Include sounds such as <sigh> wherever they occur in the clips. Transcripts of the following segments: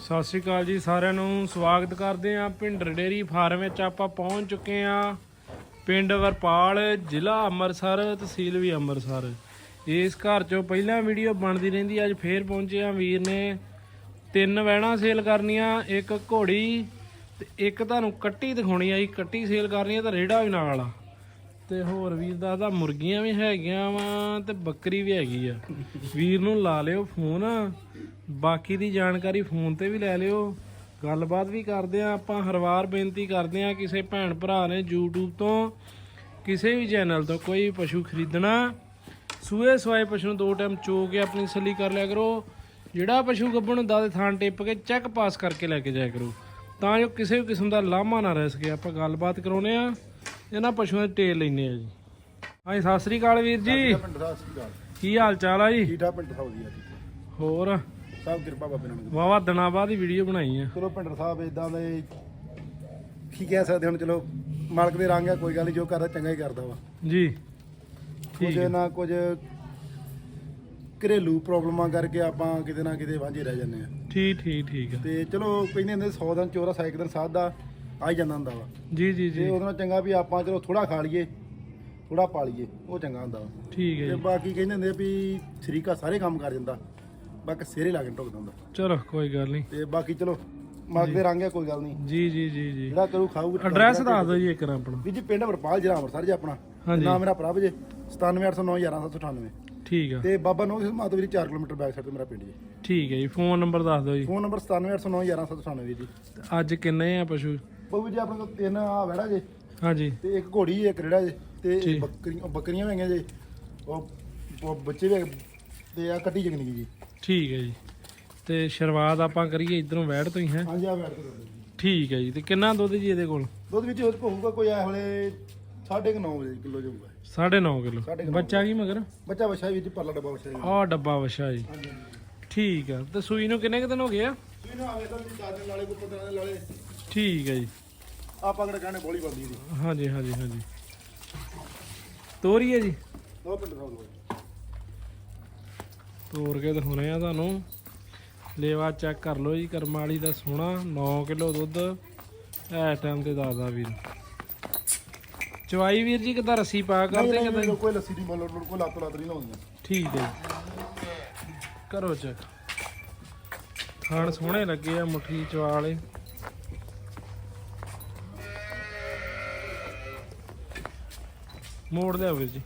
ਸਤਿ ਸ਼੍ਰੀ ਅਕਾਲ ਜੀ ਸਾਰਿਆਂ ਨੂੰ। ਸਵਾਗਤ ਕਰਦੇ ਆਂ ਭਿੰਡਰ ਡੇਰੀ ਫਾਰਮ ਵਿੱਚ। ਆਪਾਂ ਪਹੁੰਚ ਚੁੱਕੇ ਆਂ ਪਿੰਡ ਵਰਪਾਲ, ਜ਼ਿਲ੍ਹਾ ਅੰਮ੍ਰਿਤਸਰ, ਤਹਿਸੀਲ ਵੀ ਅੰਮ੍ਰਿਤਸਰ। ਇਸ ਘਰ ਚੋਂ ਪਹਿਲਾਂ ਵੀਡੀਓ ਬਣਦੀ ਰਹਿੰਦੀ, ਅੱਜ ਫੇਰ ਪਹੁੰਚੇ ਆਂ ਵੀਰ ਨੇ। ਤਿੰਨ ਵਹਿਣਾ ਸੇਲ ਕਰਨੀਆਂ, ਇੱਕ ਘੋੜੀ ਤੇ ਇੱਕ ਤੁਹਾਨੂੰ ਕੱਟੀ ਦਿਖਾਉਣੀ ਆ ਜੀ। ਕੱਟੀ ਸੇਲ ਕਰਨੀ ਆ ਤਾਂ ਰੇੜਾ ਵੀ ਨਾਲ ਆ। ਤੇ ਹੋਰ ਵੀਰ ਦੱਸਦਾ ਮੁਰਗੀਆਂ ਵੀ ਹੈਗੀਆਂ ਵਾ ਤੇ ਬੱਕਰੀ ਵੀ ਹੈਗੀ ਆ। ਵੀਰ ਨੂੰ ਲਾ ਲਿਓ ਫੋਨ। ਬਾਕੀ ਦੀ ਜਾਣਕਾਰੀ ਫੋਨ ਤੇ ਵੀ ਲੈ ਲਿਓ। ਗੱਲਬਾਤ ਵੀ ਕਰਦੇ ਆ, ਆਪਾਂ ਹਰ ਵਾਰ ਬੇਨਤੀ ਕਰਦੇ ਆ ਕਿਸੇ ਭੈਣ ਭਰਾ ਨੇ YouTube ਤੋਂ, ਕਿਸੇ ਵੀ ਚੈਨਲ ਤੋਂ ਕੋਈ ਪਸ਼ੂ ਖਰੀਦਣਾ। ਸੂਏ ਸਵਾਏ ਪਸ਼ੂ ਨੂੰ ਦੋ ਟਾਈਮ ਚੋ ਕੇ ਆਪਣੀ ਸੱਲੀ ਕਰ ਲਿਆ ਕਰੋ। ਜਿਹੜਾ ਪਸ਼ੂ ਗੱਭਣ ਹੁੰਦਾ ਤੇ ਥਾਂ ਟਿੱਪ ਕੇ ਚੈੱਕ ਪਾਸ ਕਰਕੇ ਲੈ ਕੇ ਜਾਇਆ ਕਰੋ। ਤਾਂ ਜੋ ਕਿਸੇ ਵੀ ਕਿਸਮ ਦਾ ਲਾਮਾ ਨਾ ਰਹਿ ਸਕੇ। ਆਪਾਂ ਗੱਲਬਾਤ ਕਰਾਉਨੇ ਆ। ਇਹਨਾਂ ਪਸ਼ੂਆਂ ਦੇ ਟੇਲ ਲੈਨੇ ਆ ਜੀ। ਹਾਂਜੀ ਸਤਿ ਸ੍ਰੀ ਅਕਾਲ ਵੀਰ ਜੀ। ਪਿੰਡ ਦਾ ਕੀ ਹਾਲ ਚਾਲ ਆ ਜੀ? ਠਾਕ ਪਿੰਡ ਸਾਹਿਬ ਦੀ ਹੋਰ? ਸਭ ਕਿਰਪਾ ਬਾਬੇ ਦੀ ਵਾਵਾ ਦਿਨਾਂ ਬਾਅਦ ਹੀ ਵੀਡੀਓ ਬਣਾਈ ਆ। ਚਲੋ ਪਿੰਡ ਸਾਹਿਬ ਇਦਾਂ ਦੇ ਕੀ ਕਹਿ ਸਕਦੇ ਹੁਣ ਚਲੋ ਮਾਲਕ ਦੇ ਰੰਗ ਆ ਕੋਈ ਗੱਲ ਨਹੀਂ ਜੋ ਕਰਦਾ ਚੰਗਾ ਹੀ ਕਰਦਾ ਵਾ। ਜੀ। ਕੁਝ ਠੀਕ ਹੈ ਨਾ ਕੁਝ ਘਰੇਲੂ ਪ੍ਰੋਬਲਮਾਂ ਕਰਕੇ ਆਪਾਂ ਕਿਤੇ ਨਾ ਕਿਤੇ ਵਾਂਝੇ ਰਹਿ ਜਾਂਦੇ ਆ। ਠੀਕ ਠੀਕ ਠੀਕ ਆ। ਤੇ ਚਲੋ ਕਹਿੰਦੇ ਹੁੰਦੇ 100 ਦਿਨ ਚੋਰਾ ਸਾਈਕ ਦਿਨ ਸਾਧ। ਦਾ ਆ ਹੀ ਜਾਂਦਾ ਹੁੰਦਾ ਵਾ। ਜੀ ਜੀ ਤੇ ਜੀ ਉਹਦੇ ਨਾਲ ਚੰਗਾ ਵੀ ਆਪਾਂ ਚਲੋ ਥੋੜਾ ਖਾ ਲਈਏ ਥੋੜਾ ਪਾ ਲਈਏ ਉਹ ਚੰਗਾ ਹੁੰਦਾ ਵਾ। ਠੀਕ ਹੈ ਤੇ ਜੀ। ਬਾਕੀ ਕਹਿੰਦੇ ਹੁੰਦੇ ਆ ਵੀ ਸ਼ਰੀਕਾ ਸਾਰੇ ਕੰਮ ਕਰ ਜਾਂਦਾ ਬਾਕੀ ਸਿਰੇ ਲਾ ਕੇ ਢੁੱਕਦਾ ਹੁੰਦਾ ਚਲੋ ਕੋਈ ਗੱਲ ਨਹੀਂ। ਤੇ ਬਾਕੀ ਚਲੋ ਮਾਲਕ ਦੇ ਰੰਗ ਕੋਈ ਗੱਲ ਨਹੀਂ। ਜੀ ਜੀ ਜੀ ਜੀ। ਜਿਹੜਾ ਕਰੂ ਖਾਊਗਾ ਐਡਰੈਸ ਦੱਸ ਦਿਓ ਜੀ ਇੱਕ ਵਾਰ ਆਪਣਾ। ਵੀ ਜੀ ਪਿੰਡ ਵਰਪਾਲ ਜ਼ਿਲ੍ਹਾ ਅੰਮ੍ਰਿਤਸਰ ਜੀ ਆਪਣਾ। ਹਾਂਜੀ। ਨਾਮ ਮੇਰਾ ਪ੍ਰਭ ਜੀ 9780911798 ਠੀਕ ਆ। ਤੇ ਬਾਬਾ ਨੋਹ ਸਿੰਘ ਮਾਤੋ ਵੀਰ 4 ਕਿਲੋਮੀਟਰ ਬੈਕ ਸਾਈਡ ਤੇ ਮੇਰਾ ਪਿੰਡ ਜੀ। ਠੀਕ ਹੈ ਜੀ ਫੋਨ ਨੰਬਰ ਦੱਸ ਦਿਓ ਜੀ। ਫੋਨ ਨੰਬਰ 9780911798 ਜੀ। ਅੱਜ ਕਿੰਨੇ ਆ ਪਸ਼ੂ? ਬਾਬੂ ਜੀ ਆਪਣੇ ਕੋਲ ਤਿੰਨ ਆ ਵੜਾ ਜੀ। ਹਾਂਜੀ। ਤੇ ਇੱਕ ਘੋੜੀ ਇੱਕ ਰੇੜਾ ਜੀ ਤੇ ਠੀਕ। ਬੱਕਰੀਆਂ ਬੱਕਰੀਆਂ ਵੀ ਹੈਗੀਆਂ ਜੀ। ਉਹ ਉਹ ਬੱਚੇ ਵੀ ਹੈਗੇ ਤੇ ਆ ਕੱਟੀ ਜਗਨੀ ਜੀ। ਠੀਕ ਹੈ ਜੀ। ਤੇ ਸ਼ੁਰੂਆਤ ਆਪਾਂ ਕਰੀਏ ਇਧਰੋਂ ਵੈੜ ਤੋਂ ਹੀ ਹੈ? ਹਾਂਜੀ ਆ ਬੈਠ ਕੇ ਦੱਸੋ ਜੀ। ਠੀਕ ਹੈ ਜੀ। ਤੇ ਕਿੰਨਾ ਦੁੱਧ ਜੀ ਇਹਦੇ ਕੋਲ? ਦੁੱਧ ਵਿੱਚ ਉਹ ਹੋਊਗਾ ਕੋਈ ਐ ਹਲੇ 9.5 ਵਜੇ ਕਿਲੋ ਜਾਊਗਾ। 9.5 ਕਿਲੋ। ਸਾਢੇ ਕੁ ਨੌ ਬੱਚਾ ਕੀ ਮਗਰ? ਬੱਚਾ ਵਛਾ ਵਿੱਚ ਪਰਲਾ ਡੱਬਾ ਵਛਾ ਜੀ ਆਹ ਡੱਬਾ ਵਛਾ ਜੀ। ਹਾਂਜੀ ਠੀਕ ਆ। ਤੇ ਸੂਈ ਨੂੰ ਕਿੰਨੇ ਕੁ ਦਿਨ ਹੋ ਗਏ ਆ? ਤੁਸੀਂ ਨਾ ਆਵੇ ਤਾਂ ਚਾਰ ਦਿਨ ਲਾਲੇ ਕੋਈ 15 ਦਿਨ ਲਾਲੇ ਠੀਕ ਹੈ ਜੀ। ਆਪਾਂ ਕਿਹੜਾ ਕਹਿੰਦੇ ਬੋਲੀ ਬੰਦੀ ਦੀ। ਹਾਂਜੀ ਹਾਂਜੀ ਹਾਂਜੀ। ਤੋਰੀ ਹੈ ਜੀ? ਦੋ ਪਿੰਡ ਦਾ ਤੋਰ ਕੇ ਦਿਖਾਉਣੇ ਆ ਤੁਹਾਨੂੰ। ਲੇਵਾ ਚੈੱਕ ਕਰ ਲਓ ਜੀ ਕਰਮਾਲੀ ਦਾ ਸੋਹਣਾ 9 ਕਿਲੋ ਦੁੱਧ। ਐ ਟਾਈਮ ਤੇ ਦੱਸਦਾ ਵੀਰ। ਚਵਾਈ ਵੀਰ ਜੀ ਕਿਦਾਂ ਰੱਸੀ ਪਾ ਕਰਦੇ ਨਹੀਂ ਕਿਦਾਂ? ਨਹੀਂ ਕੋਈ ਲੱਸੀ ਦੀ ਮੁੱਲ ਕੋਈ ਲੱਤ ਲੱਤ ਨਹੀਂ ਲਾਉਂਦੀਆਂ। ਠੀਕ ਹੈ ਜੀ। ਕਰੋ ਚੈੱਕ। ਖਾਣ ਸੋਹਣੇ ਲੱਗੇ ਆ ਮੁੱਠੀ ਚਵਾ ਮੋੜ ਲਿਆ ਵੀਰ ਜੀ।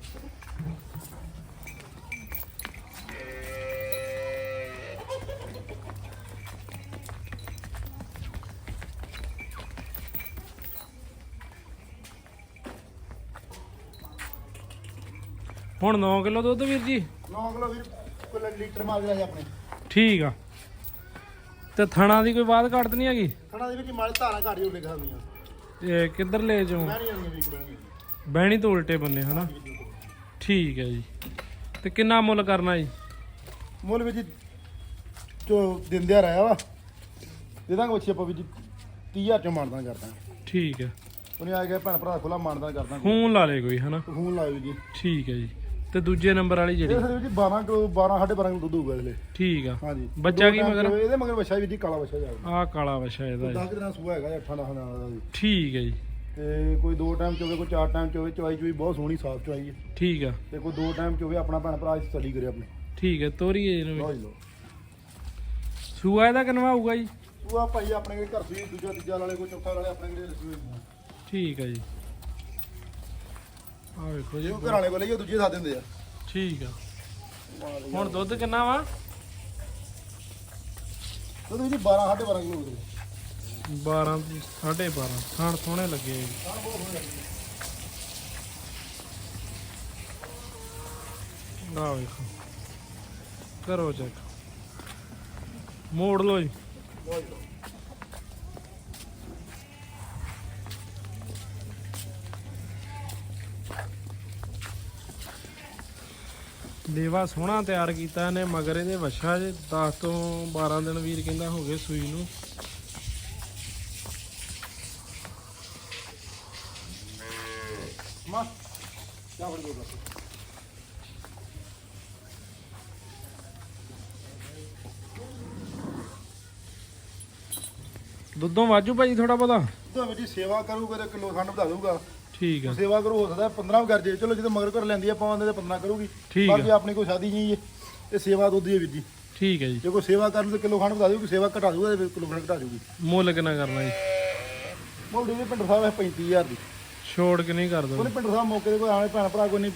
ਹੁਣ 9 ਕਿਲੋ ਦੁੱਧ ਵੀਰ ਜੀ? 9 ਕਿਲੋ ਵੀਰ ਕੋਈ ਲੀਟਰ ਮਾਰ ਲਿਆ ਜੀ ਆਪਣੇ। ਠੀਕ ਆ। ਤੇ ਥਣਾ ਦੀ ਕੋਈ ਬਾਤ ਘੱਟ ਨਹੀਂ ਹੈਗੀ? ਖਣਾ ਦੇ ਵਿੱਚ ਮਾਲੇ ਧਾਰਾਂ ਘਾੜੀ ਉੱਲੇ ਖਾਂਦੀਆਂ ਇਹ ਕਿੱਧਰ ਲੈ ਜਾਉ ਮੈਂ ਨਹੀਂ ਜਾਂਦੀ ਵੀਰ ਕੋਲ ਬਹਿਣੀ ਤੋਂ ਉਲਟੇ ਬੰਨੇ ਹਨਾ? ਠੀਕ ਹੈ ਜੀ। ਤੇ ਕਿੰਨਾ ਮੁੱਲ ਕਰਨਾ ਜੀ? ਮੁੱਲ ਵਿੱਚ ਜੋ ਦਿੰਦਿਆ ਰਿਹਾ ਵਾ ਦੇ ਦਾਂਗੇ ਬੱਚੇ ਆਪਾਂ ਵੀ ਜੀ 30000 ਚੋਂ ਮਾਨਦਾਨ ਕਰਦਾ ਠੀਕ ਹੈ। ਉਹਨੇ ਆ ਗਿਆ ਭੈਣ ਭਰਾ ਖੋਲਾ ਮਾਨਦਾਨ ਕਰਦਾ ਫੋਨ ਲਾ ਲੇ ਕੋਈ ਹਨਾ? ਫੋਨ ਲਾਇਓ ਜੀ। ਠੀਕ ਹੈ ਜੀ। ਤੇ ਦੂਜੇ ਨੰਬਰ ਵਾਲੀ ਜਿਹੜੀ? ਸਰ ਜੀ 12 ਕਿਲੋ 12 12.5 ਕਿਲੋ ਦੁੱਧ ਹੋਊਗਾ ਇਹਦੇ ਠੀਕ ਆ। ਹਾਂਜੀ। ਬੱਚਾ ਕੀ ਮਗਰ? ਇਹਦੇ ਮਗਰ ਬੱਚਾ ਵੀ ਜੀ ਕਾਲਾ ਬੱਚਾ ਜਾਊਗਾ ਆਹ ਕਾਲਾ ਵਛਾ ਇਹਦਾ ਜੀ। 10 ਦਿਨਾਂ ਸੂਆ ਹੈਗਾ ਜੀ, ਅੱਠਾਂ ਦਸਾਂ ਦਿਨਾਂ ਦਾ ਜੀ। ਠੀਕ ਹੈ ਜੀ। ਤੇ ਕੋਈ ਦੋ ਟਾਈਮ ਚੋਵੇ ਕੋਈ ਚਾਰ ਟਾਈਮ ਚੋਵੇ ਚਵਾਈ ਚੋਈ ਬਹੁਤ ਸੋਹਣੀ ਸਾਫ਼ ਚਵਾਈ ਹੈ। ਠੀਕ ਆ। ਤੇ ਕੋਈ ਦੋ ਟਾਈਮ ਚੋਵੇ ਆਪਣਾ ਭੈਣ ਭਰਾ ਇਸ ਸਲੀ ਕਰੇ ਆਪਣੇ। ਠੀਕ ਆ ਤੋਰੀਏ ਇਹਨੂੰ ਲੋ ਵੀ। ਜੀ ਇਹਦਾ ਕਿੰਨਵਾ ਹੋਊਗਾ ਜੀ? ਉਹ ਆ ਭਾਈ ਆਪਣੇ ਘਰ ਸੀ ਦੂਜਾ ਤੀਜਾ ਵਾਲੇ ਕੋਈ ਚੌਥਾ ਵਾਲੇ ਆਪਣੇ ਕੋਲ ਰਸੂਏ ਠੀਕ ਆ ਜੀ। ਆ ਵੇਖੋ ਜੀ ਉਹ ਘਰ ਵਾਲੇ ਕੋਲੇ ਹੀ ਦੂਜੇ ਸਾਥ ਦਿੰਦੇ ਆ। ਠੀਕ ਆ। ਹੁਣ ਦੁੱਧ ਕਿੰਨਾ ਵਾ? ਉਹਦੇ ਵਿੱਚ 12 12.5 ਕਿਲੋ ਹੁੰਦੇ 12 ਦੀ 12.5 ਥਾਣ ਸੋਹਣੇ ਲੱਗੇ ਜੀ। ਵੇਖੋ। ਕਰੋ ਚੈੱਕ ਮੋੜ ਸੋਹਣਾ ਤਿਆਰ ਕੀਤਾ ਨੇ ਮਗਰ ਇਹਦੇ ਵਛਾ ਜੇ 10 ਤੋਂ 12 ਦਿਨ ਵੀਰ ਕਹਿੰਦਾ ਹੋ ਗਏ ਸੂਈ ਨੂੰ। ਦੁੱਧੋਂ ਵਾਜੂ ਭਾਜੀ ਥੋੜਾ ਪਤਾ ਤਾਂ ਵੀਰ ਜੀ ਸੇਵਾ ਕਰੂਗਾ ਤੇ ਕਿਲੋ ਖੰਡ ਵਧਾ ਦੂਗਾ। ਠੀਕ ਆ। ਸੇਵਾ ਕਰੂ ਹੋ ਸਕਦਾ 15 ਵੀ ਕਰ ਜੇ। ਚਲੋ ਜਦੋਂ ਮਗਰ ਕਰ ਲੈਂਦੀ ਆ ਪਾਉਂਦੇ ਤੇ 15 ਕਰੂਗੀ। ਠੀਕ ਬਾਕੀ ਆ। ਆਪਣੀ ਕੋਈ ਸ਼ਾਦੀ ਨਹੀਂ ਹੈ। ਤੇ ਸੇਵਾ ਦੁੱਧ ਦੀ ਹੈ ਵੀਰ ਜੀ। ਠੀਕ ਹੈ ਜੀ। ਜੇ ਕੋਈ ਸੇਵਾ ਕਰਨ ਤੇ ਕਿਲੋ ਖੰਡ ਵਧਾ ਦੂਗੀ ਸੇਵਾ ਘਟਾ ਦੂਗਾ ਤੇ ਕਿਲੋ ਖੰਡ ਘਟਾ ਦੂਗੀ ਮੁੱਲ ਕਿੰਨਾ ਕਰਨਾ ਜੀ? ਮੋੜੀ ਦੇ ਪਿੰਡ ਸਾਹਿਬ ਹੈ 35000 ਦੀ। ਛੋੜ ਕਿ ਨਹੀਂ ਕਰ ਦੋ ਉਹਨੇ ਪਿੰਡ ਸਾਹਿਬ ਮੌਕੇ ਤੇ ਕੋਈ ਆਣੇ ਭੈਣ ਭਰਾ ਕੋਈ ਨਹੀਂ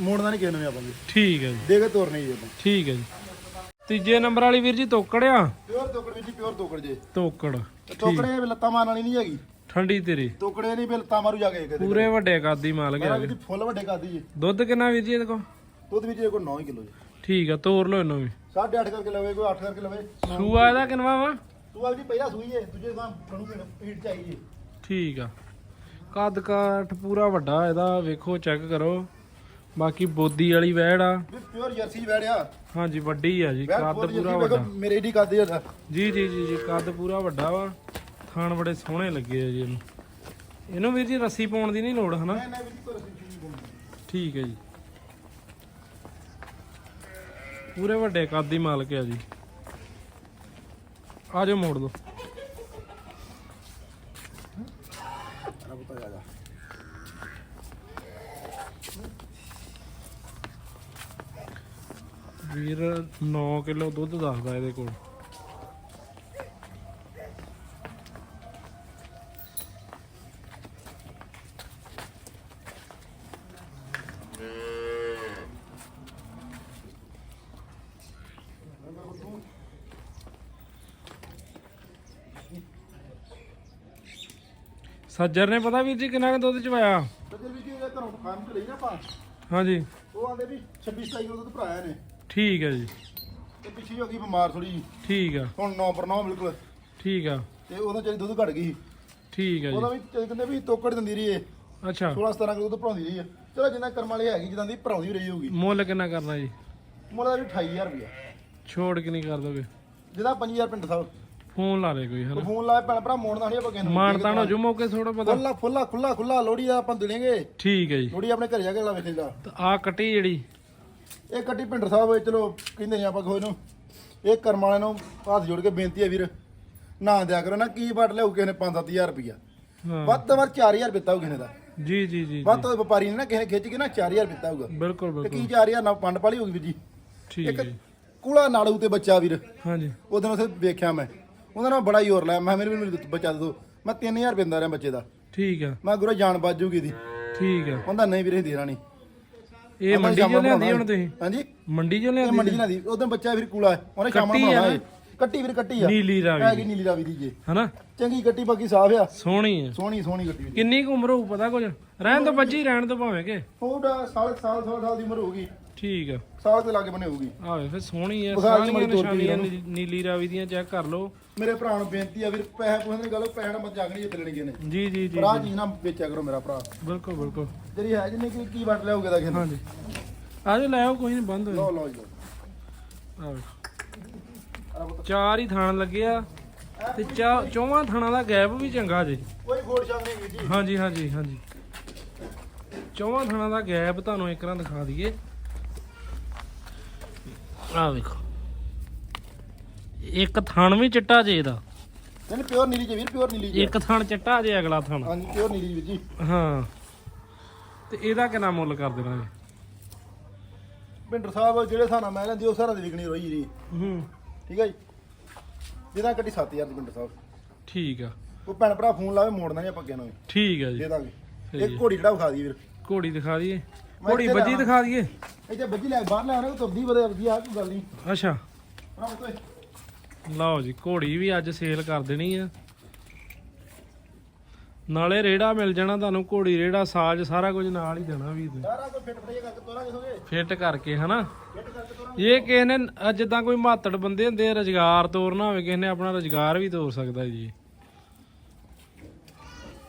ਮੋੜਨਾ ਨਹੀਂ ਕਿਸੇ ਨੂੰ ਵੀ ਆਪਾਂ ਜੀ ਠੀਕ ਹੈ ਜੀ। ਦੇ ਕੇ ਤੋਰਨੀ ਜੀ ਆਪਾਂ। ਠੀਕ ਹੈ ਜੀ। ਤੀਜੇ ਨੰਬਰ ਵਾਲੀ ਵੀਰ ਜੀ ਤੋਕੜਿਆ ਪਿਓਰ ਤੋਕੜ ਜੀ ਪਿਓਰ ਤੋਕੜ ਜੇ। ਤੋਕੜ ਤੋਕੜੇ ਵੀ ਲੱਤਾਂ ਮਾਰਨ ਵਾਲੀ ਨਹੀਂ ਹੈਗੀ। ਠੰਡੀ ਤੇਰੀ। ਤੋਕੜੇ ਨਹੀਂ ਵੀ ਲੱਤਾਂ ਮਾਰੂ ਜਾ ਕੇ ਕਿਤੇ। ਪੂਰੇ ਵੱਡੇ ਕਾਦੀ ਮਾਲ ਗਿਆ ਜੀ ਫੁੱਲ ਵੱਡੇ ਕਰਦੀ ਜੀ। ਦੁੱਧ ਕਿੰਨਾ ਵੀਰ ਜੀ ਇਹਦੇ ਕੋਲ? ਦੁੱਧ ਵਿੱਚ ਕੋਈ 9 ਕਿਲੋ ਜੀ। ਠੀਕ ਆ ਤੋਰ ਲਓ ਇਹਨੂੰ ਵੀ। 8.5 ਕਰਕੇ ਲਵੇ ਕੋਈ 8 ਕਰਕੇ ਲਵੇ। ਸੂਆ ਇਹਦਾ ਕਿੰਨਵਾ ਵਾ? ਤੂੰ ਆ ਜੀ ਪਹਿਲਾ ਸੂਈ ਜੇ ਦੂਜੇ ਤਾਂ ਬਣੂ ਹੀਟ ਚਾਹੀਏ ਠੀਕ ਆ। ਕੱਦ ਕਾਠ ਪੂਰਾ ਵੱਡਾ ਇਹਦਾ ਵੇਖੋ ਚੈੱਕ ਕਰੋ। ਬਾਕੀ ਬੋਦੀ ਵਾਲੀ ਵੈੜ ਆ। ਵੀ ਪਿਓਰ ਜਰਸੀ ਵੜਿਆ ਹਾਂਜੀ ਵੱਡੀ ਆ ਜੀ ਕੱਦ ਪੂਰੀ ਵੱਡਾ। ਮੇਰੇ ਏਡੀ ਕੱਦ ਜਿਹਾ ਜੀ ਜੀ ਜੀ ਜੀ ਕੱਦ ਪੂਰਾ ਵੱਡਾ ਵਾ। ਥਾਣ ਬੜੇ ਸੋਹਣੇ ਲੱਗੇ ਆ ਜੀ ਇਹਨੂੰ। ਇਹਨੂੰ ਵੀਰ ਜੀ ਰੱਸੀ ਪਾਉਣ ਦੀ ਨਹੀਂ ਲੋੜ ਹਨਾ? ਨਹੀਂ ਨਹੀਂ ਵੀ ਕੋਈ ਰਸੀ ਨਹੀਂ। ਠੀਕ ਹੈ ਜੀ। ਪੂਰੇ ਵੱਡੇ ਕੱਦ ਦੀ ਮਾਲਕ ਆ ਜੀ। ਆ ਜਾਓ ਮੋੜ ਦੋ। ਆ ਬਤਾ ਜਾ ਵੀਰ 9 ਕਿਲੋ ਦੁੱਧ ਦੱਸਦਾ ਇਹਦੇ ਕੋਲ। ਸੱਜਰ ਨੇ ਪਤਾ ਵੀਰ ਜੀ ਕਿੰਨਾ ਕੁ ਦੁੱਧ ਚਵਾਇਆ? ਤੇ ਵੀ ਜੀ ਇਹ ਘਰੋਂ ਫਾਰਮ ਚ ਲਈ ਨਾ ਆਪਾਂ। ਹਾਂਜੀ। ਉਹ ਆਂਦੇ ਵੀ 26 27 ਕਿਲੋ ਦੁੱਧ ਭਰਾਇਆ ਨੇ ਠੀਕ ਹੈ ਜੀ। ਤੇ ਪਿੱਛੇ ਹੋ ਗਈ ਬਿਮਾਰ ਥੋੜੀ ਠੀਕ ਆ। ਹੁਣ 9 ਪਰ 9 ਬਿਲਕੁਲ। ਠੀਕ ਆ। ਤੇ ਉਹਦਾ ਜਿਹੜੀ ਦੁੱਧ ਘਟ ਗਈ। ਠੀਕ ਹੈ ਉਹਦਾ ਜੀ ਵੀ ਤੇ ਕਹਿੰਦੇ ਵੀ ਤੋਕੜ ਦਿੰਦੀ ਰਹੀ ਏ। ਅੱਛਾ। 16 17 ਕਿਲੋ ਦੁੱਧ ਭਰਾਉਂਦੀ ਰਹੀ ਏ ਚਲੋ ਜਿੰਨਾ ਕਰਮ ਵਾਲੀ ਹੈਗੀ ਜਿੱਦਾਂ ਦੀ ਭਰਾਉਂਦੀ ਰਹੀ ਹੋਊਗੀ। ਮੁੱਲ ਕਿੰਨਾ ਕਰਨਾ ਜੀ? ਮੁੱਲ ਦਾ ਵੀ 28000 ਰੁਪਇਆ। ਛੋੜ ਕਿ ਨਹੀਂ ਕਰ ਦੋਗੇ ਜਿਹਦਾ 5000 ਪਿੰਡ ਸਾਹਿਬ। ਫੋਨ ਲਾ ਲੈ ਕੋਈ ਹਨਾ? ਫੋਨ ਲਾਇਆ ਭੈਣ ਭਰਾ ਮੋੜਨਾ ਨਹੀਂ ਆਪਾਂ ਕਿਸੇ ਨੂੰ। ਮਾਨ ਤਾਣ ਜੂ ਮੌਕੇ ਥੋੜਾ ਪਤਾ ਖੁੱਲਾ ਖੁੱਲਾ ਖੁੱਲਾ ਖੁੱਲਾ ਲੋੜੀ ਦਾ ਆਪਾਂ ਦੇਣਗੇ। ਠੀਕ ਹੈ ਜੀ। ਲੋੜੀ ਆਪਣੇ ਘਰੇ ਜਾ ਕੇ ਲਾ ਵੇਖੇਗਾ ਆ ਕੱਟੀ ਜਿਹੜੀ ਇਹ ਕੱਟੀ ਪਿੰਡਰ ਸਾਹਿਬ ਚਲੋ ਕਹਿੰਦੇ ਨੇ ਆਪਾਂ ਕੋਈ ਨੂੰ। ਇਹ ਕਰਮ ਵਾਲਿਆਂ ਨੂੰ ਹੱਥ ਜੋੜ ਕੇ ਬੇਨਤੀ ਹੈ ਵੀਰ ਨਾ ਦਿਆ ਕਰੋ ਨਾ ਕੀ ਵੱਟ ਲਿਆਉ ਕਿਸੇ ਨੇ 5-7000 ਰੁਪਇਆ ਹਾਂ। ਵੱਧ ਤੋਂ ਵੱਧ 4000 ਦਿੱਤਾ ਹੋਊ ਕਿਸੇ ਨੇ ਦਾ ਜੀ ਜੀ ਜੀ। ਵੱਧ ਤੋਂ ਵਪਾਰੀ ਨੇ ਨਾ ਕਿਸੇ ਨੇ ਖਿੱਚ ਕੇ ਨਾ 4000 ਦਿੱਤਾ ਹੋਊਗਾ। ਬਿਲਕੁਲ ਤੇ ਬਿਲਕੁਲ। ਕੀ 4000 ਨਾਲ ਪੰਡ ਪਾਲੀ ਹੋਊਗੀ ਵੀਰ ਜੀ? ਠੀਕ ਹੈ ਜੀ। ਕੁਲਾ ਨਾੜੂ ਤੇ ਬੱਚਾ ਵੀਰ। ਹਾਂਜੀ। ਉਹਦੇ ਨਾਲ ਉੱਥੇ ਵੇਖਿਆ ਮੈਂ। ਉਹਦਾ ਨਾਲ ਬੜਾ ਹੋਰ ਲਾਇਆ ਮੈਂ ਕਿਹਾ ਮੇਰੇ ਮੈਨੂੰ ਬੱਚਾ ਦੇ ਦੋ। ਮੈਂ 3000 ਰੁਪਏ ਦਿੰਦਾ ਰਿਹਾ ਬੱਚੇ ਦਾ। ਠੀਕ ਆ ਮੈਂ ਗੁਰੂ ਜਾਨ ਬਾਜੂਗੀ ਦੀ ਠੀਕ ਆ ਉਹਦਾ ਨਹੀਂ ਵੀਰੇ ਦੇਣਾ ਨਹੀਂ। ਇਹ ਮੰਡੀ ਚੋਂ ਲਿਆਂਦੀ ਹੁਣ ਤੁਸੀਂ? ਹਾਂਜੀ। ਮੰਡੀ ਚੋਂ ਇਹ ਲਿਆਂਦੀ ਮੰਡੀ ਨਾ ਦੀ ਉਦੋਂ ਬੱਚਾ ਵੀਰ ਕੂਲਾ ਹੈ। ਉਹਨੇ ਸ਼ਾਮਾਂ ਕੱਟੀ ਨੂੰ ਆ ਬਣਾਉਣਾ ਨਾ? ਹੈ ਕੱਟੀ ਵੀਰ ਕੱਟੀ ਆ। ਨੀਲੀ ਰਾਵੀ ਹੈਗੀ ਨੀਲੀ ਰਾਵੀ ਦੀ ਜੇ। ਹਨਾ? ਚੰਗੀ ਕੱਟੀ ਬਾਕੀ ਸਾਫ਼ ਆ। ਸੋਹਣੀ ਆ। ਸੋਹਣੀ ਸੋਹਣੀ ਕੱਟੀ ਵੀਰ ਕਿੰਨੀ ਕੁ ਉਮਰ ਹੋਊ ਪਤਾ ਕੁਝ? ਰਹਿਣ ਤੋਂ ਬੱਜੀ ਰਹਿਣ ਤੋਂ ਭਾਵੇਂ ਕਿ। ਥੋੜਾ ਸਾਲ ਸਾਲ ਸਾਲ ਸਾਲ ਦੀ ਉਮਰ ਹੋਊਗੀ। ਠੀਕ ਆ। ਸਾਲ ਦੇ ਲਾਗੇ ਬਣੇ ਹੋਊਗੀ। ਆਵੇ ਫਿਰ ਸੋਹਣੀ ਆ ਬੁਖਾਰ ਦੀ ਸਾਰੀਆਂ ਨਿਸ਼ਾਨੀਆਂ ਨੀ- ਨੀਲੀ ਰਾਵੀ ਦੀਆਂ ਚੈੱਕ ਕਰ ਲਓ। ਮੇਰੇ ਭਰਾ ਨੂੰ ਬੇਨਤੀ ਆ ਵੀਰ ਪੈਸੇ ਪੁੱਛਣ ਦੀ ਗੱਲ ਨਾਲ ਮਤ ਜਾਗਣੀ ਜਿੱਤ ਲੈਣੀ ਨੇ। ਜੀ ਜੀ ਜੀ ਭਰਾ ਜੀ। ਨਾ ਵੇਚਿਆ ਕਰੋ ਮੇਰਾ ਭਰਾ। ਬਿਲਕੁਲ ਬਿਲਕੁਲ। ਜਿਹੜੀ ਹੈ ਜਿੰਨੇ ਕੀ ਕੀ ਵਟ ਲਿਆਉਗੇ ਦਾ ਕਿਸੇ ਨੂੰ ਹਾਂਜੀ। ਆ ਜਾਓ ਲੈ ਆਓ ਕੋਈ ਨਹੀਂ ਬੰਦ ਹੋਇਆ ਲਓ ਲਓ ਜੀ ਲਓ। ਆ ਵੇਖੋ ਆਹ ਪੁੱਤ। ਚਾਰ ਹੀ ਥਾਣ ਲੱਗੇ ਆ ਤੇ ਚਾ ਚੌਵਾਂ ਥਾਣਾਂ ਦਾ ਗੈਪ ਵੀ ਚੰਗਾ ਜੀ। ਕੋਈ ਖੋੜ ਸ਼ਾਮ ਨਹੀਂ ਵੀਰ ਜੀ। ਹਾਂਜੀ ਹਾਂਜੀ ਹਾਂਜੀ। ਚੌਵਾਂ ਥਾਣਾਂ ਦਾ ਗੈਪ ਤੁਹਾਨੂੰ ਇੱਕ ਰਾਂ ਦਿਖਾ ਦਈਏ। ਆ ਵੇਖੋ। ਇੱਕ ਥਣ ਵੀ ਚਿੱਟਾ ਜੇ ਇਹਦਾ। ਨਹੀਂ ਪਿਓਰ ਨੀਲੀ ਜੀ ਵੀਰ ਪਿਓਰ ਨੀਲੀ ਜੀ। ਇੱਕ ਥਣ ਚਿੱਟਾ ਜੇ ਅਗਲਾ ਥਣ। ਹਾਂਜੀ ਪਿਓਰ ਨੀਲੀ ਵੀਰ ਜੀ। ਹਾਂ। ਤੇ ਇਹਦਾ ਕਿੰਨਾ ਮੁੱਲ ਕਰ ਦੇਣਾ ਜੀ ਸਾਹਿਬ ਜਿਹੜੇ ਥਾਣਾ ਮੈਂ ਲੈਂਦੀ ਉਹ ਸਾਰਾ ਦੀ ਵਿਕਣੀ ਰੋਈ ਜੀ। ਹੂੰ। ਠੀਕ ਹੈ ਜੀ? ਜਿਹਦਾ ਕੱਟੀ 7000 ਦੀ ਪਿੰਡਰ ਸਾਹਿਬ। ਠੀਕ ਆ। ਉਹ ਭੈਣ ਭਰਾ ਫੋਨ ਲਾਵੇ ਮੋੜਨਾ ਨਹੀਂ ਆਪਾਂ ਕਿਹਨੂੰ ਠੀਕ ਆ ਜੀ। ਦੇ ਦਾਂਗੇ। ਇੱਕ ਘੋੜੀ ਜਿਹੜਾ ਵਿਖਾ ਦੀ ਵੀਰ। ਘੋੜੀ ਦਿਖਾ ਦਈਏ। ਘੋੜੀ ਵੱਜੀ। ਦਿਖਾ ਦਈਏ। ਇੱਥੇ ਬੱਜੀ ਲੈ ਬਾਹਰ ਲੈ ਆਉਣਾ ਤੁਰਦੀ ਬਦੇ ਵਧੀਆ ਆ ਕੋਈ ਗੱਲ ਨਹੀਂ। ਅੱਛਾ। ਲਓ ਜੀ ਘੋੜੀ ਵੀ ਅੱਜ ਸੇਲ ਕਰ ਦੇਣੀ ਆ। ਨਾਲੇ ਰੇੜਾ ਮਿਲ ਜਾਣਾ ਤੁਹਾਨੂੰ ਘੋੜੀ ਰੇੜਾ ਸਾਜ ਸਾਰਾ ਕੁਝ ਨਾਲ ਹੀ ਦੇਣਾ ਵੀ ਸਾਰਾ ਕੋਈ ਫਿੱਟ ਫੜੀਏ ਕਰਕੇ ਤੋਰਾ ਕਿਸੋਗੇ ਫਿੱਟ ਕਰਕੇ ਹਨਾ? ਫਿੱਟ ਕਰਕੇ ਤੋਰਾ ਇਹ ਕਿਸੇ ਨੇ ਜਿੱਦਾਂ ਕੋਈ ਮਾਤੜ ਬੰਦੇ ਹੁੰਦੇ ਰੁਜ਼ਗਾਰ ਤੋਰਨਾ ਹੋਵੇ ਕਿਸੇ ਨੇ ਆਪਣਾ ਰੁਜ਼ਗਾਰ ਵੀ ਤੋਰ ਸਕਦਾ ਜੀ।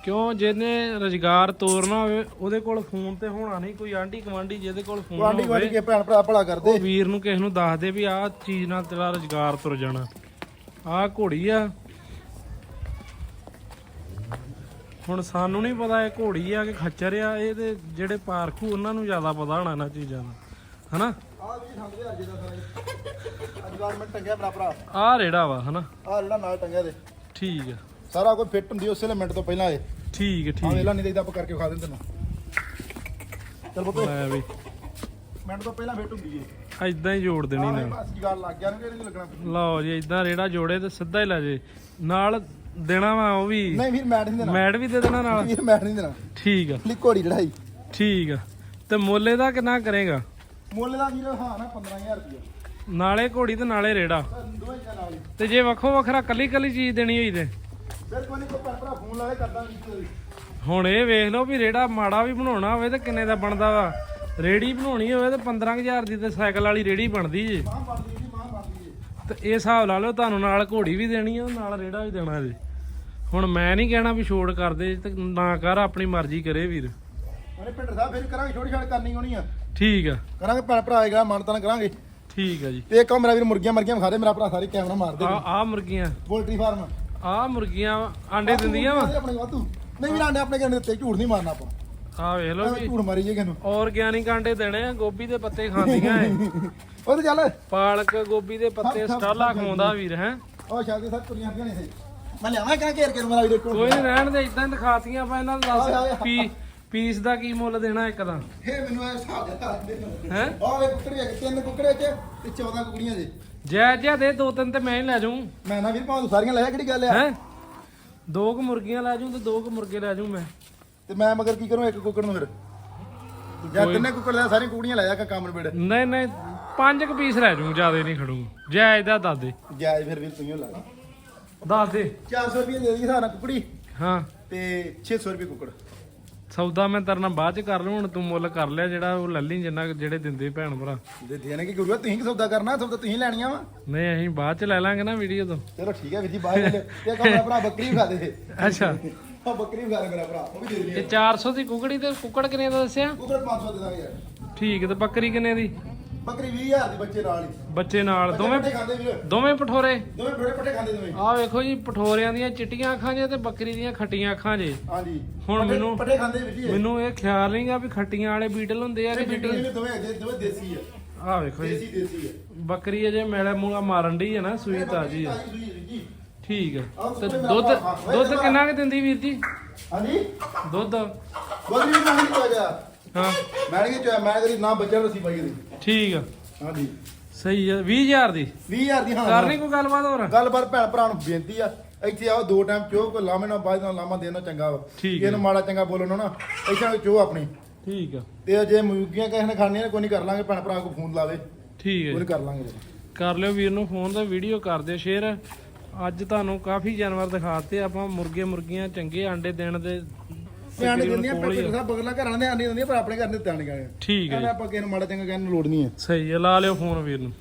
ਕਿਉਂ? ਜਿਹਨੇ ਰੁਜ਼ਗਾਰ ਤੋਰਨਾ ਹੋਵੇ ਉਹਦੇ ਕੋਲ ਫੋਨ ਤੇ ਹੋਣਾ ਨਹੀਂ। ਕੋਈ ਆਂਢੀ ਕਮਾਂਡੀ ਜਿਹਦੇ ਕੋਲ ਫੋਨ ਗਵਾਂਢੀ ਗਵਾਂਢੀ ਹੋਵੇ ਕੇ ਭੈਣ ਭਰਾ ਭਲਾ ਕਰਦੇ। ਵੀਰ ਨੂੰ ਕਿਸੇ ਨੂੰ ਦੱਸ ਦੇ ਵੀ ਆਹ ਚੀਜ਼ ਨਾਲ ਤੇਰਾ ਰੁਜ਼ਗਾਰ ਤੁਰ ਜਾਣਾ। ਆਹ ਘੋੜੀ ਆ। ਹੁਣ ਸਾਨੂੰ ਨਹੀਂ ਪਤਾ ਇਹ ਘੋੜੀ ਆ ਕਿ ਖੱਚਰ ਆ। ਇਹ ਤੇ ਜਿਹੜੇ ਪਾਰਖੂ ਉਹਨਾਂ ਨੂੰ ਜ਼ਿਆਦਾ ਪਤਾ ਹੋਣਾ ਇਹਨਾਂ ਚੀਜ਼ਾਂ ਦਾ। ਹਨਾ? ਆ ਵੀ ਦੇ ਅੱਜ ਦਾ ਸਾਰਾ ਅੱਜ ਗਾਰਮੈਂਟ ਟੰਗਿਆ ਭਰਾ ਭਰਾ ਆਹ ਰੇੜਾ ਵਾ ਹਨਾ? ਆ ਜਿਹੜਾ ਨਾਲ ਟੰਗਿਆ ਦੇ। ਠੀਕ ਆ। ਸਾਰਾ ਕੁਝ ਫਿੱਟ ਹੁੰਦੀ ਉਸੇ ਮਿੰਟ ਤੋਂ ਪਹਿਲਾਂ ਇਹ। ਠੀਕ ਹੈ ਹਾਂ ਠੀਕ। ਵੇਲਾ ਨਹੀਂ ਦੇਈਦਾ ਆਪਾਂ ਕਰਕੇ ਖਾ ਦਿੰਦੇ ਤੈਨੂੰ ਚਲ ਪੁੱਤ। ਲੈ ਵੀ। ਮਿੰਟ ਤੋਂ ਪਹਿਲਾਂ ਫਿੱਟ ਹੁੰਦੀ ਏ ਐਦਾਂ ਹੀ ਜੋੜ ਦੇਣੀ ਆਹ ਨਾਲ ਬਸ ਗੱਲ ਲੱਗ ਗਿਆ ਨੂੰ ਲੱਗਣਾ ਲਓ ਜੀ ਇਦਾਂ ਰੇੜਾ ਜੋੜੇ ਤੇ ਸਿੱਧਾ ਹੀ ਲੈ ਜੇ। ਨਾਲ ਦੇਣਾ ਵਾ ਉਹ ਵੀ। ਨਹੀਂ ਵੀਰ ਮੈਟ ਨਹੀਂ ਦੇਣਾ। ਮੈਟ ਵੀ ਦੇ ਦੇਣਾ ਨਾਲ? ਵੀਰ ਮੈਟ ਨਹੀਂ ਦੇਣਾ। ਠੀਕ ਆ। ਲਈ ਘੋੜੀ ਚੜਾਈ ਠੀਕ ਆ। ਤੇ ਮੁੱਲੇ ਦਾ ਕਿੰਨਾ ਕਰੇਗਾ? ਮੁੱਲ ਦਾ ਵੀਰ ਹਾਂ ਨਾ 15000 ਰੁਪਏ ਨਾਲੇ ਘੋੜੀ ਤੇ ਨਾਲੇ ਰੇੜਾ। ਦੋਵੇਂ ਚਾ ਨਾਲ ਹੀ। ਤੇ ਜੇ ਵੱਖੋ ਵੱਖਰਾ ਕੱਲੀ ਕੱਲੀ ਚੀਜ਼ ਦੇਣੀ ਹੋਈ ਤੇ? ਬਿਲਕੁਲ ਨਹੀਂ ਕੋਈ ਭੈਣ ਭਰਾ ਫੋਨ ਲਾਵੇ ਕਰਦਾ ਨਹੀਂ ਹੁਣ ਇਹ ਵੇਖ ਲਓ ਵੀ ਰੇੜਾ ਮਾੜਾ ਵੀ ਬਣਾਉਣਾ ਹੋਵੇ ਤੇ ਕਿੰਨੇ ਦਾ ਬਣਦਾ ਵਾ। ਰੇੜੀ ਬਣਾਉਣੀ ਹੋਵੇ ਤੇ 15000 ਦੀ ਤੇ ਸਾਈਕਲ ਵਾਲੀ ਰੇੜੀ ਬਣਦੀ ਜੇ। ਮਾਂ ਬਣਦੀ ਜੀ ਮਾਂ ਬਣਦੀ ਜੀ। ਤੇ ਇਹ ਹਿਸਾਬ ਲਾ ਲਓ ਤੁਹਾਨੂੰ ਨਾਲ ਘੋੜੀ ਵੀ ਦੇਣੀ ਆ ਨਾਲ ਰੇੜਾ ਵੀ ਦੇਣਾ ਜੀ। ਹੁਣ ਮੈਂ ਨਹੀਂ ਕਹਿਣਾ ਵੀ ਛੋੜ ਕਰ ਦੇ ਤੇ ਨਾ ਕਰ ਆਪਣੀ ਮਰਜ਼ੀ ਕਰੇ ਵੀਰ। ਉਹਨੇ ਪਿੰਡ ਸਾਹਿਬ ਫਿਰ ਕਰਾਂਗੇ ਛੋਟੀ ਛਾੜ ਕਰਨੀ ਹੋਣੀ ਆ? ਠੀਕ ਆ। ਕਰਾਂਗੇ ਭੈਣ ਭਰਾ ਆਏਗਾ ਮਾਨਤਾਨ ਕਰਾਂਗੇ। ਠੀਕ ਆ ਜੀ। ਤੇ ਇੱਕ ਮੇਰਾ ਵੀਰ ਮੁਰਗੀਆਂ ਮਰਗੀਆਂ ਵਿਖਾ ਦੇ ਮੇਰਾ ਭਰਾ ਸਾਰੇ ਕੈਮਰਾ ਮਾਰ ਦੇ। ਆ ਆ ਮੁਰਗੀਆਂ। Poultry farm. ਆ ਮੁਰਗੀਆਂ ਆਂਡੇ ਦਿੰਦੀਆਂ ਵਾ। ਆਪਣੇ ਵਾਧੂ। ਨਹੀਂ ਵੀਰ ਆਂਡੇ ਆਪਣੇ ਕਹਿੰਦੇ ਦਿੱਤੇ ਝੂਠ ਨਹੀਂ ਮਾਰਨਾ ਆਪਾਂ। ਆ ਵੇਖ ਲਓ ਵੀ ਝੂਠ ਮਾਰੀ ਜੇ ਕਿਨੂੰ ਆਰਗੈਨਿਕ ਆਂਡੇ ਦੇਣੇ ਆ ਗੋਭੀ ਦੇ ਪੱਤੇ ਖਾਂਦੀਆਂ ਐ। <laughs> ਉਹ ਤੇ ਚੱਲ। ਪਾਲਕ ਗੋਭੀ ਦੇ ਪੱਤੇ ਸਟਾਲਾ ਖਵਾਉਂਦਾ ਵੀਰ ਹੈ। ਉਹ ਸ਼ਾਦੀ ਸੱਤ ਤੁਰੀਆਂ ਹੱਡੀਆਂ ਨੇ ਮੈਂ ਲਿਆਵਾਂ ਕਿਹਨਾਂ ਘੇਰ ਕੇ ਮੇਰਾ ਕੋਲ ਕੋਈ ਨਹੀਂ ਰਹਿਣ ਦੇ ਇਦਾਂ ਦਿਖਾਤੀਆਂ ਆਪਾਂ ਇਹਨਾਂ ਨੂੰ। ਦੱਸ। ਪੀ ਪੀਸ ਦਾ ਕੀ ਮੁੱਲ ਦੇਣਾ ਇੱਕ ਦਾ ਇਹ ਮੈਨੂੰ ਇਹ ਹਿਸਾਬ ਦੇ ਤਾਂ ਦੇ ਹੈ? ਆਹ ਵੇ ਕੁੱਕੜੀ ਹੈਗੇ ਤਿੰਨ ਕੁੱਕੜੇ ਚ ਤੇ 14 ਕੁਕੜੀਆਂ ਜੇ ਜੈ ਜੈ ਦੇ ਦੋ ਤਿੰਨ ਤੇ ਮੈਂ ਹੀ ਲੈ ਜਾਊਂ। ਮੈਂ ਨਾ ਵੀਰ ਭਾਵੇਂ ਤੂੰ ਸਾਰੀਆਂ ਲੈ ਕਿਹੜੀ ਗੱਲ ਆ? ਹੈ? ਦੋ ਕੁ ਮੁਰਗੀਆਂ ਲੈ ਜਾਊਂ ਤੇ ਦੋ ਕੁ ਮੁਰਗੇ ਲੈ ਜਾਊਂ ਮੈਂ। ਤੇ ਮੈਂ ਮਗਰ ਕੀ ਕਰੂੰ ਇੱਕ ਕੁੱਕੜ ਨੂੰ ਫਿਰ? ਜਾਂ ਤਿੰਨੇ ਕੁੱਕੜ ਲੈ ਸਾਰੀਆਂ ਕੁਕੜੀਆਂ ਲੈ ਜਾ ਕੇ ਕੰਮ ਨਿਬੇੜ। ਨਹੀਂ ਨਹੀਂ ਪੰਜ ਕੁ ਪੀਸ ਲੈ ਜਾਊਂ ਜਿਆਦੇ ਨਹੀਂ ਖੜੂ। ਜੈ ਇਹਦਾ ਦੱਸ ਦੇ। ਜਾਇਜ਼ ਫਿਰ ਵੀਰ ਤੂੰ ਹੀ ਲਾ ਦੱਸ ਦੇ। 400 ਰੁਪਏ ਦੇ ਦੀ ਸਾਰਾ ਕੁਕੜੀ। ਹਾਂ। ਤੇ 600 ਰੁਪਏ ਕੁੱਕੜ। ਸੌਦਾ ਮੈਂ ਤੇਰੇ ਨਾਲ ਬਾਅਦ ਚ ਕਰ ਲੂ ਹੁਣ ਤੂੰ ਮੁੱਲ ਕਰ ਲਿਆ ਜਿਹੜਾ ਉਹ ਲੈ ਲਈ ਜਿੰਨਾ ਕੁ ਜਿਹੜੇ ਦਿੰਦੇ ਭੈਣ ਭਰਾ। ਦੇ ਦੇਣੇ ਕੀ ਗੁਰੂ ਤੁਸੀਂ ਕੀ ਸੌਦਾ ਕਰਨਾ? ਸੌਦਾ ਤੁਸੀਂ ਲੈਣੀਆਂ ਵਾ? ਨਹੀਂ ਅਸੀਂ ਬਾਅਦ ਚ ਲੈ ਲਾਂਗੇ ਨਾ ਵੀਡੀਓ ਤੋਂ। ਚਲੋ ਠੀਕ ਹੈ ਵੀਰ ਜੀ ਬਾਹਰ ਲੈ ਤੇ ਕੰਮ ਭਰਾ ਬੱਕਰੀ ਵੀ ਖਾ ਦੇ। ਅੱਛਾ। ਆ ਬੱਕਰੀ ਵੀ ਖਾ ਦੇ ਮੇਰਾ ਭਰਾ ਉਹ ਵੀ ਦੇ ਦੇ ਇਹ 400 ਦੀ ਕੁਕੜੀ ਤੇ ਕੁੱਕੜ ਕਿੰਨੇ ਦਾ ਦੱਸਿਆ? ਕੁੱਕੜ 500 ਦੇ ਦਾਂਗੇ ਯਾਰ। ਠੀਕ ਤੇ ਬੱਕਰੀ ਕਿੰਨੇ ਦੀ? ਬੱਕਰੀ 20000 ਦੀ ਬੱਚੇ ਨਾਲ ਹੀ। ਬੱਚੇ ਨਾਲ ਦੋਵੇਂ ਪੱਠੇ ਖਾਂਦੇ ਵੀਰ। ਦੋਵੇਂ ਪਠੋਰੇ? ਦੋਵੇਂ ਬੜੇ ਪੱਠੇ ਖਾਂਦੇ ਦੋਵੇਂ। ਆਹ ਵੇਖੋ ਜੀ ਪਠੋਰਿਆਂ ਦੀਆਂ ਚਿੱਟੀਆਂ ਅੱਖਾਂ ਜੇ ਤੇ ਬੱਕਰੀ ਦੀਆਂ ਖੱਟੀਆਂ ਅੱਖਾਂ ਜੇ। ਹਾਂਜੀ। ਹੁਣ ਪੱਠੇ- ਮੈਨੂੰ- ਪੱਠੇ ਖਾਂਦੇ ਵੀਰ ਜੀ ਇਹ। ਮੈਨੂੰ ਇਹ ਖਿਆਲ ਨਹੀਂਗਾ ਵੀ ਖੱਟੀਆਂ ਵਾਲੇ ਬੀਟਲ ਹੁੰਦੇ ਆ ਕਿ ਇਹ ਚਿੱਟੀਆਂ ਦੋਵੇਂ ਹੈਗੇ, ਦੋਵੇਂ ਦੇਸੀ ਆ। ਆਹ ਵੇਖੋ ਜੀ। ਦੇਸੀ ਦੇਸੀ ਆ। ਬੱਕਰੀ ਅਜੇ ਮੈਲਾ ਮੂਲਾ ਮਾਰਨ ਡਈ ਹੈ ਨਾ ਸੂਈ ਤਾਜੀ ਆ। ਤਾਜ਼ੀ ਸੂਈ ਹੈ ਵੀਰ ਜੀ। ਠੀਕ ਆ। ਆਹ ਤੇ ਦੁੱਧ ਮੇਰਾ ਦੁੱਧ। ਕਿੰਨਾ ਕੁ ਦਿੰਦੀ ਵੀਰ ਜੀ? ਹਾਂਜੀ। ਦੁੱਧ? ਬੋਲੀ ਨਹੀਂ ਚੋਇਆ ਗਿਆ ਹਾਂ। ਮੈਂ ਨਹੀਂ ਚੋਇਆ ਮੈਂ ਕਰੀ ਨਾ ਬੱਚਿਆਂ ਨੂੰ ਸੀ ਪਾਈ ਦੀ ਠੀਕ ਆ। ਹਾਂਜੀ। ਸਹੀ ਆ। 20000 ਦੀ? 20000 ਦੀ ਹਾਂ। ਕਰਨੀ ਕੋਈ ਗੱਲਬਾਤ ਹੋਰ? ਗੱਲਬਾਤ ਭੈਣ ਭਰਾ ਨੂੰ ਬੇਨਤੀ ਆ ਇੱਥੇ ਆਓ ਦੋ ਟਾਈਮ ਚੋ ਕੋ ਲਾਵੇਂ ਨਾ ਬਾਅਦ ਨਾਲ ਲਾਵਾਂ ਦੇਣਾ ਚੰਗਾ ਵਾ। ਇਹਨੂੰ ਮਾੜਾ ਚੰਗਾ ਬੋਲਣ ਨਾ ਇੱਥੇ ਚੋ ਆਪਣੀ। ਠੀਕ ਆ। ਤੇ ਜੇ ਮੁਰਗੀਆਂ ਕਿਸੇ ਨੇ ਖਾਣੀਆਂ ਨੇ ਕੋਈ ਨਹੀਂ ਕਰ ਲਾਂਗੇ ਭੈਣ ਭਰਾ ਕੋ ਫੋਨ ਲਾਵੇ। ਠੀਕ ਹੈ ਨੀ ਕਰ ਲਾਂਗੇ ਕਰ ਲਿਓ ਵੀਰ ਨੂੰ ਫੋਨ ਦਾ ਵੀਡੀਓ ਕਰ ਦਿਓ ਸ਼ੇਅਰ ਅੱਜ ਤੁਹਾਨੂੰ ਕਾਫੀ ਜਾਨਵਰ ਦਿਖਾਤੇ ਆਪਾਂ ਮੁਰਗੇ ਮੁਰਗੀਆਂ ਚੰਗੇ ਆਂਡੇ ਦੇਣ ਦੇ ਤਕਰੀਬਨ ਦਿੰਦੀਆਂ ਆ। ਸਾਹਿਬ ਬਗਲਾਂ ਘਰਾਂ ਦੇ ਆਂਦੀ ਦਿੰਦੀਆਂ ਪਰ ਆਪਣੇ ਘਰ ਦੇ ਧਿਆਨ ਗਾਣੇ ਠੀਕ ਹੈ ਆਪਾਂ ਕਿਸੇ ਨੂੰ ਮਾੜਾ ਚੰਗਾ ਕਹਿਣ ਨੂੰ ਲੋੜ ਨਹੀਂ ਹੈ। ਸਹੀ ਹੈ ਲਾ ਲਿਓ ਫੋਨ ਵੀਰ ਨੂੰ।